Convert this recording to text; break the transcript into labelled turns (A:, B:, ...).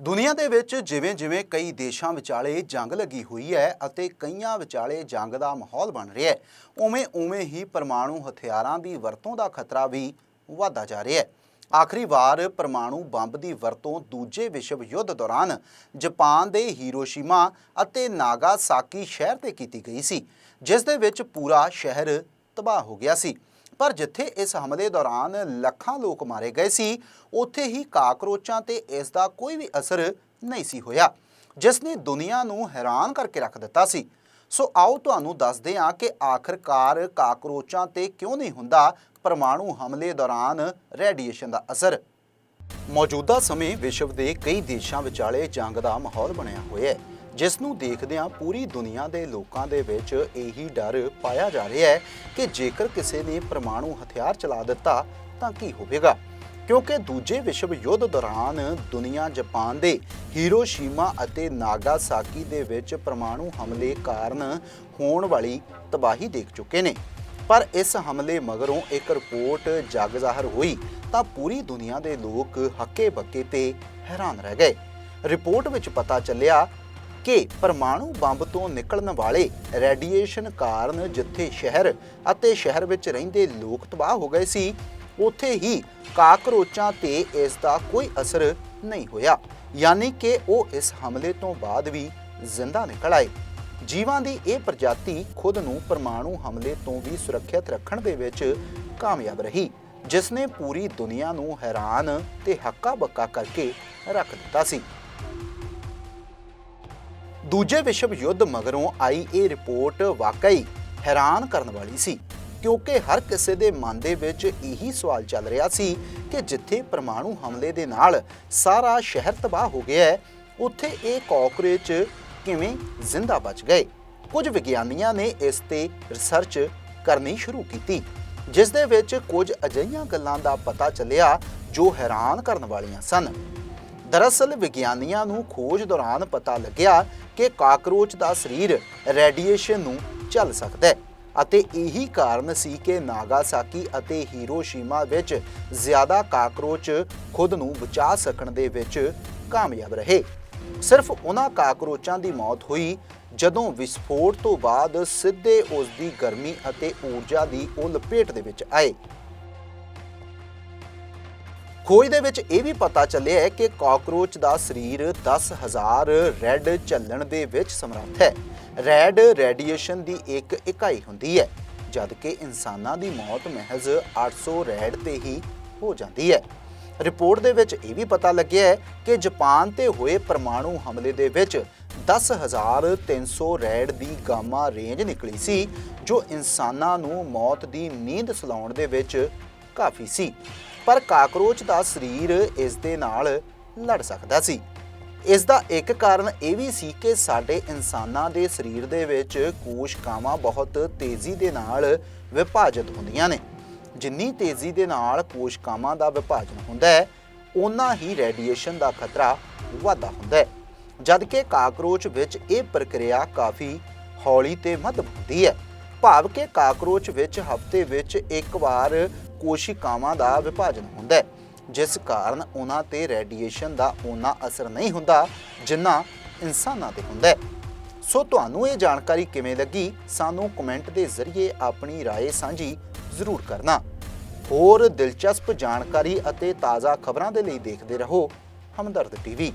A: ਦੁਨੀਆ ਦੇ ਵਿੱਚ ਜਿਵੇਂ-ਜਿਵੇਂ ਕਈ ਦੇਸ਼ਾਂ ਵਿਚਾਲੇ ਜੰਗ ਲੱਗੀ ਹੋਈ ਹੈ ਅਤੇ ਕਈਆਂ ਵਿਚਾਲੇ ਜੰਗ ਦਾ ਮਾਹੌਲ ਬਣ ਰਿਹਾ ਹੈ ਉਵੇਂ-ਉਵੇਂ ਹੀ ਪਰਮਾਣੂ ਹਥਿਆਰਾਂ ਦੀ ਵਰਤੋਂ ਦਾ ਖਤਰਾ ਵੀ ਵਧਦਾ ਜਾ ਰਿਹਾ ਹੈ। ਆਖਰੀ ਵਾਰ ਪਰਮਾਣੂ ਬੰਬ ਦੀ ਵਰਤੋਂ ਦੂਜੇ ਵਿਸ਼ਵ ਯੁੱਧ ਦੌਰਾਨ ਜਾਪਾਨ ਦੇ ਹੀਰੋਸ਼ੀਮਾ ਅਤੇ ਨਾਗਾਸਾਕੀ ਸ਼ਹਿਰ ਤੇ ਕੀਤੀ ਗਈ ਸੀ, ਜਿਸ ਦੇ ਵਿੱਚ ਪੂਰਾ ਸ਼ਹਿਰ ਤਬਾਹ ਹੋ ਗਿਆ ਸੀ। ਪਰ ਜਿੱਥੇ ਇਸ ਹਮਲੇ ਦੌਰਾਨ ਲੱਖਾਂ ਲੋਕ ਮਾਰੇ ਗਏ ਸੀ, ਉੱਥੇ ਹੀ ਕਾਕਰੋਚਾਂ ਤੇ ਇਸ ਦਾ ਕੋਈ ਵੀ ਅਸਰ ਨਹੀਂ ਸੀ ਹੋਇਆ, ਜਿਸ ਨੇ ਦੁਨੀਆ ਨੂੰ ਹੈਰਾਨ ਕਰਕੇ ਰੱਖ ਦਿੱਤਾ ਸੀ। ਸੋ ਆਓ ਤੁਹਾਨੂੰ ਦੱਸਦੇ ਹਾਂ ਕਿ ਆਖਰਕਾਰ ਕਾਕਰੋਚਾਂ ਤੇ ਕਿਉਂ ਨਹੀਂ ਹੁੰਦਾ ਪਰਮਾਣੂ ਹਮਲੇ ਦੌਰਾਨ ਰੇਡੀਏਸ਼ਨ ਦਾ ਅਸਰ? ਮੌਜੂਦਾ ਸਮੇਂ ਵਿਸ਼ਵ ਦੇ ਕਈ ਦੇਸ਼ਾਂ ਵਿਚਾਲੇ ਜੰਗ ਦਾ ਮਾਹੌਲ ਬਣਿਆ ਹੋਇਆ ਹੈ, ਜਿਸ ਨੂੰ ਦੇਖਦਿਆਂ ਪੂਰੀ ਦੁਨੀਆ ਦੇ ਲੋਕਾਂ ਦੇ ਵਿੱਚ ਇਹੀ ਡਰ ਪਾਇਆ ਜਾ ਰਿਹਾ ਹੈ ਕਿ ਜੇਕਰ ਕਿਸੇ ਨੇ ਪਰਮਾਣੂ ਹਥਿਆਰ ਚਲਾ ਦਿੱਤਾ ਤਾਂ ਕੀ ਹੋਵੇਗਾ? ਕਿਉਂਕਿ ਦੂਜੇ ਵਿਸ਼ਵ ਯੁੱਧ ਦੌਰਾਨ ਦੁਨੀਆ ਜਾਪਾਨ ਦੇ ਹੀਰੋਸ਼ੀਮਾ ਅਤੇ ਨਾਗਾਸਾਕੀ ਦੇ ਵਿੱਚ ਪਰਮਾਣੂ ਹਮਲੇ ਕਾਰਨ ਹੋਣ ਵਾਲੀ ਤਬਾਹੀ ਦੇਖ ਚੁੱਕੇ ਨੇ। ਪਰ ਇਸ ਹਮਲੇ ਮਗਰੋਂ ਇੱਕ ਰਿਪੋਰਟ ਜਗ ਜ਼ਾਹਰ ਹੋਈ ਤਾਂ ਪੂਰੀ ਦੁਨੀਆ ਦੇ ਲੋਕ ਹੱਕੇ ਬੱਕੇ ਤੇ ਹੈਰਾਨ ਰਹਿ ਗਏ। ਰਿਪੋਰਟ ਵਿੱਚ ਪਤਾ ਚੱਲਿਆ ਕਿ ਪਰਮਾਣੂ ਬੰਬ ਤੋਂ ਨਿਕਲਣ ਵਾਲੇ ਰੇਡੀਏਸ਼ਨ ਕਾਰਨ ਜਿੱਥੇ ਸ਼ਹਿਰ ਅਤੇ ਸ਼ਹਿਰ ਵਿੱਚ ਰਹਿੰਦੇ ਲੋਕ ਤਬਾਹ ਹੋ ਗਏ ਸੀ ਉੱਥੇ ਹੀ ਕਾਕਰੋਚਾਂ ਤੇ ਇਸ ਦਾ ਕੋਈ ਅਸਰ ਨਹੀਂ ਹੋਇਆ। ਯਾਨੀ ਕਿ ਉਹ ਇਸ ਹਮਲੇ ਤੋਂ ਬਾਅਦ ਵੀ ਜ਼ਿੰਦਾ ਨਿਕਲ ਆਏ। ਜੀਵਾਂ ਦੀ ਇਹ ਪ੍ਰਜਾਤੀ ਖੁਦ ਨੂੰ ਪਰਮਾਣੂ ਹਮਲੇ ਤੋਂ ਵੀ ਸੁਰੱਖਿਅਤ ਰੱਖਣ ਦੇ ਵਿੱਚ ਕਾਮਯਾਬ ਰਹੀ ਜਿਸ ਨੇ ਪੂਰੀ ਦੁਨੀਆ ਨੂੰ ਹੈਰਾਨ ਤੇ ਹੱਕਾ ਬੱਕਾ ਕਰਕੇ ਰੱਖ ਦਿੱਤਾ ਸੀ। ਦੂਜੇ ਵਿਸ਼ਵ ਯੁੱਧ ਮਗਰੋਂ ਆਈ ਇਹ ਰਿਪੋਰਟ ਵਾਕਈ ਹੈਰਾਨ ਕਰਨ ਵਾਲੀ ਸੀ। ਕਿਉਂਕਿ ਹਰ ਕਿਸੇ ਦੇ ਮਨ ਦੇ ਵਿੱਚ ਇਹੀ ਸਵਾਲ ਚੱਲ ਰਿਹਾ ਸੀ ਕਿ ਜਿੱਥੇ ਪਰਮਾਣੂ ਹਮਲੇ ਦੇ ਨਾਲ ਸਾਰਾ ਸ਼ਹਿਰ ਤਬਾਹ ਹੋ ਗਿਆ ਹੈ, ਉੱਥੇ ਇਹ ਕਾਕਰੋਚ ਕਿਵੇਂ ਜ਼ਿੰਦਾ ਬਚ ਗਏ? ਕੁਝ ਵਿਗਿਆਨੀਆਂ ਨੇ ਇਸ ਤੇ ਰਿਸਰਚ ਕਰਨੀ ਸ਼ੁਰੂ ਕੀਤੀ, ਜਿਸ ਦੇ ਵਿੱਚ ਕੁਝ ਅਜਿਹੀਆਂ ਗੱਲਾਂ ਦਾ ਪਤਾ ਚੱਲਿਆ ਜੋ ਹੈਰਾਨ ਕਰਨ ਵਾਲੀਆਂ ਸਨ। ਦਰਅਸਲ ਵਿਗਿਆਨੀਆਂ ਨੂੰ ਖੋਜ ਦੌਰਾਨ ਪਤਾ ਲੱਗਿਆ ਕਿ ਕਾਕਰੋਚ ਦਾ ਸਰੀਰ ਰੇਡੀਏਸ਼ਨ ਨੂੰ ਚੱਲ ਸਕਦਾ ਹੈ। ਅਤੇ ਇਹੀ ਕਾਰਨ ਸੀ ਕਿ ਨਾਗਾਸਾਕੀ ਅਤੇ ਹੀਰੋਸ਼ੀਮਾ ਵਿੱਚ ਜ਼ਿਆਦਾ ਕਾਕਰੋਚ ਖੁਦ ਨੂੰ ਬਚਾ ਸਕਣ ਦੇ ਵਿੱਚ ਕਾਮਯਾਬ ਰਹੇ। ਸਿਰਫ ਉਹਨਾਂ ਕਾਕਰੋਚਾਂ ਦੀ ਮੌਤ ਹੋਈ, ਜਦੋਂ ਵਿਸਫੋਟ ਤੋਂ ਬਾਅਦ ਸਿੱਧੇ ਉਸ ਦੀ ਗਰਮੀ ਅਤੇ ਊਰਜਾ ਦੀ ਉਹ ਲਪੇਟ ਦੇ ਵਿੱਚ ਆਏ। ਖੋਜ ਦੇ ਵਿੱਚ ਇਹ ਵੀ ਪਤਾ ਚੱਲਿਆ ਹੈ ਕਿ ਕਾਕਰੋਚ ਦਾ ਸਰੀਰ 10000 ਰੈਡ ਚੱਲਣ ਦੇ ਵਿੱਚ ਸਮਰੱਥ ਹੈ। ਰੈਡ ਰੇਡੀਏਸ਼ਨ ਦੀ ਇੱਕ ਇਕਾਈ ਹੁੰਦੀ ਹੈ, ਜਦਕਿ ਇਨਸਾਨਾਂ ਦੀ ਮੌਤ ਮਹਿਜ਼ 800 ਰੈਡ ਤੇ ਹੀ ਹੋ ਜਾਂਦੀ ਹੈ। ਰਿਪੋਰਟ ਦੇ ਵਿੱਚ ਇਹ ਵੀ ਪਤਾ ਲੱਗਿਆ ਹੈ ਕਿ ਜਾਪਾਨ ਤੇ ਹੋਏ ਪਰਮਾਣੂ ਹਮਲੇ ਦੇ ਵਿੱਚ 10300 ਰੈਡ ਦੀ ਗਾਮਾ ਰੇਂਜ ਨਿਕਲੀ ਸੀ, ਜੋ ਇਨਸਾਨਾਂ ਨੂੰ ਮੌਤ ਦੀ ਨੀਂਦ ਸਲਾਉਣ ਦੇ ਵਿੱਚ ਕਾਫੀ ਸੀ, ਪਰ ਕਾਕਰੋਚ ਦਾ ਸਰੀਰ ਇਸ ਦੇ ਨਾਲ ਲੜ ਸਕਦਾ ਸੀ। ਇਸ ਦਾ ਇੱਕ ਕਾਰਨ ਇਹ ਵੀ ਸੀ ਕਿ ਸਾਡੇ ਇਨਸਾਨਾਂ ਦੇ ਸਰੀਰ ਦੇ ਵਿੱਚ ਕੋਸ਼ਕਾਵਾਂ ਬਹੁਤ ਤੇਜ਼ੀ ਦੇ ਨਾਲ ਵਿਭਾਜਿਤ ਹੁੰਦੀਆਂ ਨੇ। ਜਿੰਨੀ ਤੇਜ਼ੀ ਦੇ ਨਾਲ ਕੋਸ਼ਕਾਵਾਂ ਦਾ ਵਿਭਾਜਨ ਹੁੰਦਾ ਹੈ ਉਨਾ ਹੀ ਰੇਡੀਏਸ਼ਨ ਦਾ ਖਤਰਾ ਵਾਧਾ ਹੁੰਦਾ ਹੈ। ਜਦਕਿ ਕਾਕਰੋਚ ਵਿੱਚ ਇਹ ਪ੍ਰਕਿਰਿਆ ਕਾਫੀ ਹੌਲੀ ਤੇ ਮੱਧਮ ਹੁੰਦੀ ਹੈ। ਭਾਵ ਕਿ ਕਾਕਰੋਚ ਵਿੱਚ ਹਫ਼ਤੇ ਵਿੱਚ ਇੱਕ ਵਾਰ ਕੋਸ਼ਿਕਾਵਾਂ ਦਾ ਵਿਭਾਜਨ ਹੁੰਦਾ ਹੈ ਜਿਸ ਕਾਰਨ ਉਹਨਾਂ ਤੇ ਰੇਡੀਏਸ਼ਨ ਦਾ ਉਹਨਾਂ ਅਸਰ ਨਹੀਂ ਹੁੰਦਾ ਜਿੰਨਾ ਇਨਸਾਨਾਂ ਤੇ ਹੁੰਦਾ ਹੈ ਸੋ ਤੁਹਾਨੂੰ ਇਹ ਜਾਣਕਾਰੀ ਕਿਵੇਂ ਲੱਗੀ ਸਾਨੂੰ ਕਮੈਂਟ ਦੇ ਜ਼ਰੀਏ ਆਪਣੀ رائے ਸਾਂਝੀ ਜ਼ਰੂਰ ਕਰਨਾ ਹੋਰ ਦਿਲਚਸਪ ਜਾਣਕਾਰੀ ਅਤੇ ਤਾਜ਼ਾ ਖਬਰਾਂ ਦੇ ਲਈ ਦੇਖਦੇ ਰਹੋ ਹਮਦਰਦ ਟੀਵੀ